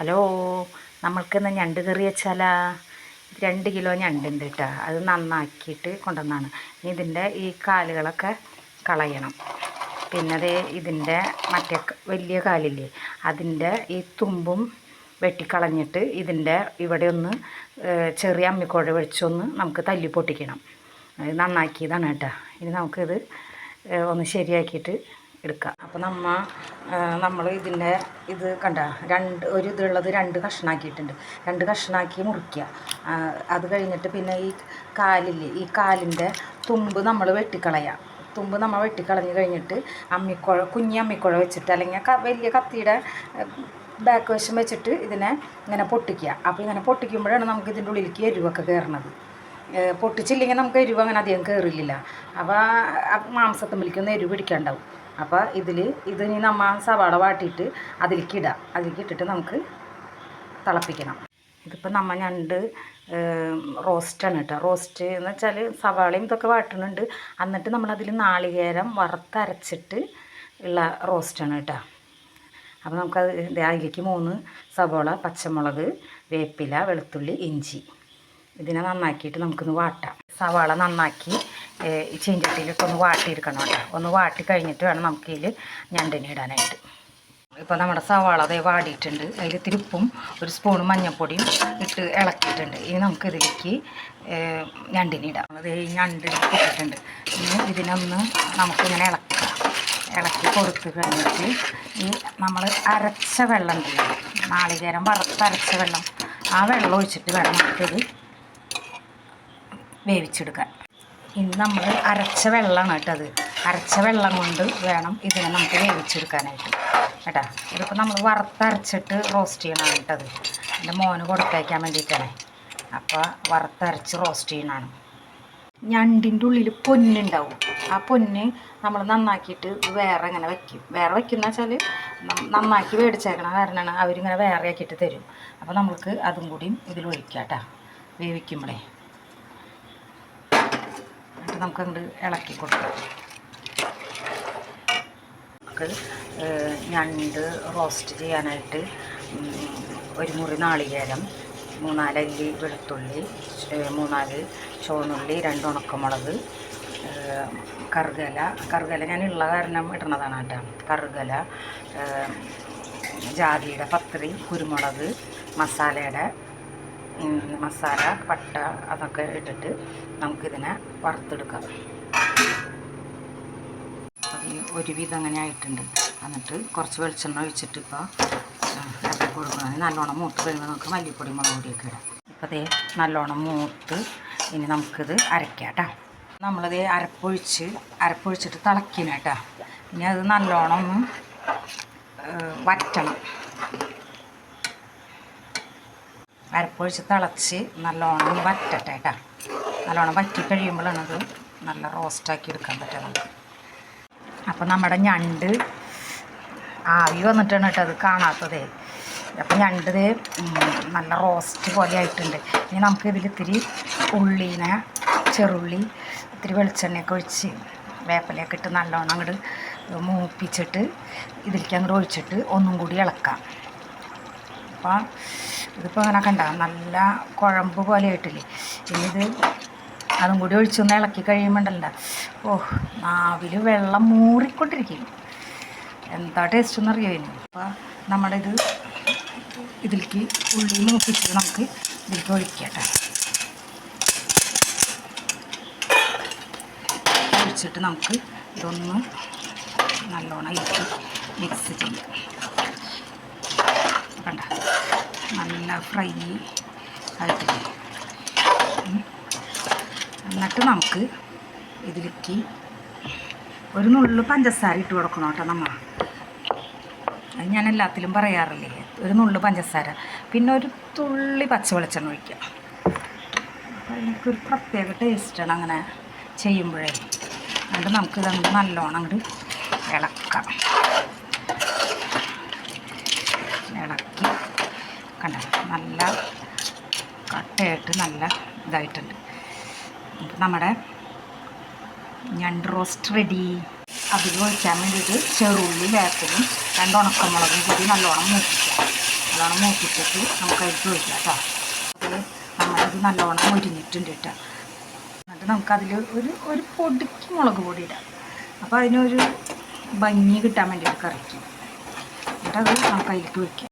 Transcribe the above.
Hello നമ്മൾക്കിന്ന് ഞണ്ട് കറി വെച്ചാലാ? രണ്ട് kilo ഞണ്ടുണ്ട് കേട്ടോ അത് നന്നാക്കിയിട്ട് കൊണ്ടുവന്നാണ്. ഇനി ഇതിന്റെ ഈ കാലുകളൊക്കെ കളയണം. പിന്നെ ദേ ഇതിന്റെ മറ്റേ വലിയ കാലില്ലേ അതിന്റെ ഈ തുമ്പും വെട്ടിക്കളഞ്ഞിട്ട് ഇതിന്റെ ഇവിടെ ഒന്ന് ചെറിയ അമ്മിക്കോഴ വെച്ചൊന്ന് നമുക്ക് തല്ലി പൊട്ടിക്കണം. അത് നന്നാക്കിയതാണ് കേട്ടോ. ഇനി നമുക്കിത് ഒന്ന് ശരിയാക്കിയിട്ട് എടുക്കാം. അപ്പോൾ നമ്മ നമ്മൾ ഇതിന്റെ ഇത് കണ്ട രണ്ട് ഒരു ഇതുള്ളത് രണ്ട് കഷ്ണാക്കിയിട്ടുണ്ട്. രണ്ട് കഷ്ണാക്കി മുറിക്കുക അത് കഴിഞ്ഞിട്ട് പിന്നെ ഈ കാലില്ലേ ഈ കാലിന്റെ തുമ്പ് നമ്മൾ വെട്ടിക്കളയാം. തുമ്പ് നമ്മൾ വെട്ടിക്കളഞ്ഞ് കഴിഞ്ഞിട്ട് അമ്മിക്കുഴ കുഞ്ഞി അമ്മിക്കുഴ വെച്ചിട്ട് അല്ലെങ്കിൽ വലിയ കത്തിയുടെ ബാക്ക് വശം വെച്ചിട്ട് ഇതിനെ ഇങ്ങനെ പൊട്ടിക്കുക അപ്പോൾ ഇങ്ങനെ പൊട്ടിക്കുമ്പോഴാണ് നമുക്ക് ഇതിന്റെ ഉള്ളിലേക്ക് എരിവൊക്കെ കയറണത് പൊട്ടിച്ചില്ലെങ്കിൽ നമുക്ക് എരിവ് അങ്ങനെ അധികം കയറില്ല അപ്പോൾ മാംസത്തുമ്പിലേക്കൊന്നും എരിവ് പിടിക്കാണ്ടാവും. അപ്പോൾ ഇതിൽ ഇത് ഇനി നമ്മ സവാള വാട്ടിയിട്ട് അതിലേക്ക് ഇടാം. അതിലേക്ക് ഇട്ടിട്ട് നമുക്ക് തിളപ്പിക്കണം. ഇതിപ്പോൾ നമ്മൾ ഞണ്ട് റോസ്റ്റാണ് കേട്ടോ റോസ്റ്റ് എന്ന് വെച്ചാൽ സവാളയും ഇതൊക്കെ വാട്ടുന്നുണ്ട് എന്നിട്ട് നമ്മളതിൽ നാളികേരം വറുത്തരച്ചിട്ട് ഉള്ള റോസ്റ്റാണ് കേട്ടോ അപ്പോൾ നമുക്കത് അതിലേക്ക് മൂന്ന് സവോള പച്ചമുളക് വേപ്പില വെളുത്തുള്ളി ഇഞ്ചി. ഇതിനെ നന്നാക്കിയിട്ട് നമുക്കൊന്ന് വാട്ടാം. സവാള നന്നാക്കി ചീഞ്ചട്ടിയിലിട്ട് ഒന്ന് വാട്ടിയെടുക്കണം കേട്ടോ. ഒന്ന് വാട്ടി കഴിഞ്ഞിട്ട് വേണം നമുക്കിതിൽ ഞണ്ടിനെ ഇടാനായിട്ട്. ഇപ്പോൾ നമ്മുടെ സവാള അതേ വാടിയിട്ടുണ്ട്. അതിൽ തിരുപ്പും ഒരു സ്പൂൺ മഞ്ഞൾപ്പൊടിയും ഇട്ട് ഇളക്കിയിട്ടുണ്ട്. ഇനി നമുക്ക് ഇതിലേക്ക് ഏഹ്, ഞണ്ടിനെ ഇടാം. അതേ ഈ ഞണ്ട് ഇട്ടിട്ടുണ്ട്. ഇനി ഇതിനൊന്ന് നമുക്കിങ്ങനെ ഇളക്കാം. ഇളക്കി കൊടുത്ത് കഴിഞ്ഞിട്ട് ഈ നമ്മൾ അരച്ച വെള്ളം ഉണ്ടല്ലോ നാളികേരം വറുത്തരച്ച വെള്ളം. ആ വെള്ളം ഒഴിച്ചിട്ട് വേണം നമുക്കിത് വേവിച്ചെടുക്കാൻ. ഇനി നമ്മൾ അരച്ച വെള്ളമാണ് കേട്ടോ അത്. അരച്ച വെള്ളം കൊണ്ട് വേണം ഇതിനെ നമുക്ക് വേവിച്ചെടുക്കാനായിട്ട്. കേട്ടോ? ഇതിപ്പോൾ നമ്മൾ വറുത്തരച്ചിട്ട് റോസ്റ്റ് ചെയ്യണമാണ് കേട്ടത് എന്റെ മോന് കൊടുത്തയക്കാൻ വേണ്ടിയിട്ടാണ്. അപ്പോൾ വറുത്തരച്ച് റോസ്റ്റ് ചെയ്യണമാണ് ഞണ്ടിന്റെ ഉള്ളിൽ പൊന്നുണ്ടാവും. ആ പൊന്ന് നമ്മൾ നന്നാക്കിയിട്ട് വേറെ ഇങ്ങനെ വയ്ക്കും വേറെ വയ്ക്കുന്ന വെച്ചാൽ നന്നാക്കി മേടിച്ചേക്കണ കാരണമാണ് അവരിങ്ങനെ വേറെ ആക്കിയിട്ട് തരും. അപ്പോൾ നമ്മൾക്ക് അതും കൂടിയും ഇതിൽ ഒഴിക്കാം കേട്ടോ. വേവിക്കുമ്പോഴേ എന്നിട്ട് നമുക്കങ്ങോട്ട് ഇളക്കി കൊടുക്കാം. നമുക്ക് ഞണ്ട് റോസ്റ്റ് ചെയ്യാനായിട്ട് ഒരു മുറി നാളികേരം മൂന്നാലല്ലി വെളുത്തുള്ളി മൂന്നാൽ ചുവന്നുള്ളി രണ്ട് ഉണക്കമുളക് കറുകല. കറുകല ഞാൻ ഉള്ള കാരണം ഇടുന്നതാണ് കേട്ടോ. കറുകല ജാതിയുടെ പത്രി കുരുമുളക് മസാലയുടെ മസാല പട്ട അതൊക്കെ ഇട്ടിട്ട് നമുക്കിതിനെ വറുത്തെടുക്കാം. ഈ ഒരുവിധം അങ്ങനെ ആയിട്ടുണ്ട്. എന്നിട്ട് കുറച്ച് വെളിച്ചെണ്ണ ഒഴിച്ചിട്ട് ഇപ്പോൾ ഇറക്കി കൊടുക്കണം. നല്ലോണം മൂത്ത് കഴിയുമ്പോൾ നമുക്ക് മല്ലിപ്പൊടി മുളക് പൊടിയൊക്കെ ഇടാം. ഇപ്പോൾ അതേ നല്ലോണം മൂത്ത് ഇനി നമുക്കിത് അരയ്ക്കാം കേട്ടോ നമ്മളത് അരപ്പൊഴിച്ച് അരപ്പൊഴിച്ചിട്ട് തിളക്കണം കേട്ടോ ഇനി അത് നല്ലോണം വറ്റണം. അരപ്പൊഴിച്ച് തിളച്ച് നല്ലോണം ഇനി വറ്റട്ടെ കേട്ടോ നല്ലോണം വറ്റി കഴിയുമ്പോഴാണ് അത് നല്ല റോസ്റ്റാക്കി എടുക്കാൻ പറ്റുക നമുക്ക് അപ്പോൾ നമ്മുടെ ഞണ്ട് ആവി വന്നിട്ടാണ് കേട്ടോ അത് കാണാത്തതേ. അപ്പോൾ ഞണ്ട് നല്ല റോസ്റ്റ് പോലെ ആയിട്ടുണ്ട്. ഇനി നമുക്ക് ഇതിൽ ഇത്തിരി ഉള്ളീനെ ചെറുള്ളി ഇത്തിരി വെളിച്ചെണ്ണയൊക്കെ ഒഴിച്ച് വേപ്പിലയൊക്കെ ഇട്ട് നല്ലോണം അങ്ങോട്ട് മൂപ്പിച്ചിട്ട് ഇതിലേക്ക് അങ്ങോട്ട് ഒഴിച്ചിട്ട് ഒന്നും കൂടി ഇളക്കാം. അപ്പോൾ ഇതിപ്പോൾ അങ്ങനെ കണ്ട നല്ല കുഴമ്പ് പോലെ ആയിട്ടില്ലേ. ഇനി ഇത് അതും കൂടി ഒഴിച്ചൊന്ന് ഇളക്കി കഴിയുമ്പോണ്ടല്ല. ഓ നാവിൽ വെള്ളം മൂറിക്കൊണ്ടിരിക്കും എന്താ ടേസ്റ്റ് എന്നറിയോ ഇനി? അപ്പോൾ നമ്മുടെ ഇത് ഇതിലേക്ക് ഉള്ളി നോക്കിയിട്ട് നമുക്ക് ഇതിലേക്ക് ഒഴിക്കട്ടെ. ഒഴിച്ചിട്ട് നമുക്ക് ഇതൊന്ന് നല്ലോണം ഇട്ട് മിക്സ് ചെയ്യാം. കണ്ട? നല്ല ഫ്രൈ ആയിട്ട്. എന്നിട്ട് നമുക്ക് ഇതിലേക്ക് ഒരു നുള്ളു പഞ്ചസാര ഇട്ട് കൊടുക്കണം കേട്ടോ നമ്മ. അത് ഞാൻ എല്ലാത്തിലും പറയാറില്ലേ? ഒരു നുള്ളു പഞ്ചസാര. പിന്നെ ഒരു തുള്ളി പച്ച വെളിച്ചെണ്ണ ഒഴിക്കുക അപ്പോൾ എനിക്കൊരു പ്രത്യേക ടേസ്റ്റാണ് അങ്ങനെ ചെയ്യുമ്പോഴേ. അതുകൊണ്ട് നമുക്കിതങ്ങോട്ട് നല്ലോണം അങ്ങോട്ട് ഇളക്കി കണ്ട നല്ല കട്ടയായിട്ട് നല്ല ഇതായിട്ടുണ്ട്. അപ്പം നമ്മുടെ ഞണ്ട് റോസ്റ്റ് റെഡി അതിൽ ഒഴിക്കാൻ വേണ്ടിയിട്ട് ചെറുള്ളി വേപ്പിലും രണ്ട് ഉണക്കമുളകും കൂടി നല്ലോണം മൂപ്പിക്കാം നല്ലോണം മൂപ്പിച്ചിട്ട് നമുക്ക് അതിലേക്ക് ഒഴിക്കാം കേട്ടോ. അത് നമ്മളത് നല്ലോണം മുരിഞ്ഞിട്ടുണ്ട് കേട്ടോ. എന്നിട്ട് നമുക്കതിൽ ഒരു ഒരു പൊടിക്ക് മുളക് പൊടി ഇടാം. അപ്പോൾ അതിനൊരു ഭംഗി കിട്ടാൻ വേണ്ടിയിട്ട് കറിക്കും. എന്നിട്ടത് നമുക്ക് അതിലേക്ക് വയ്ക്കാം